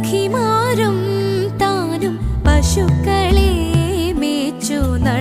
സഖിമാരും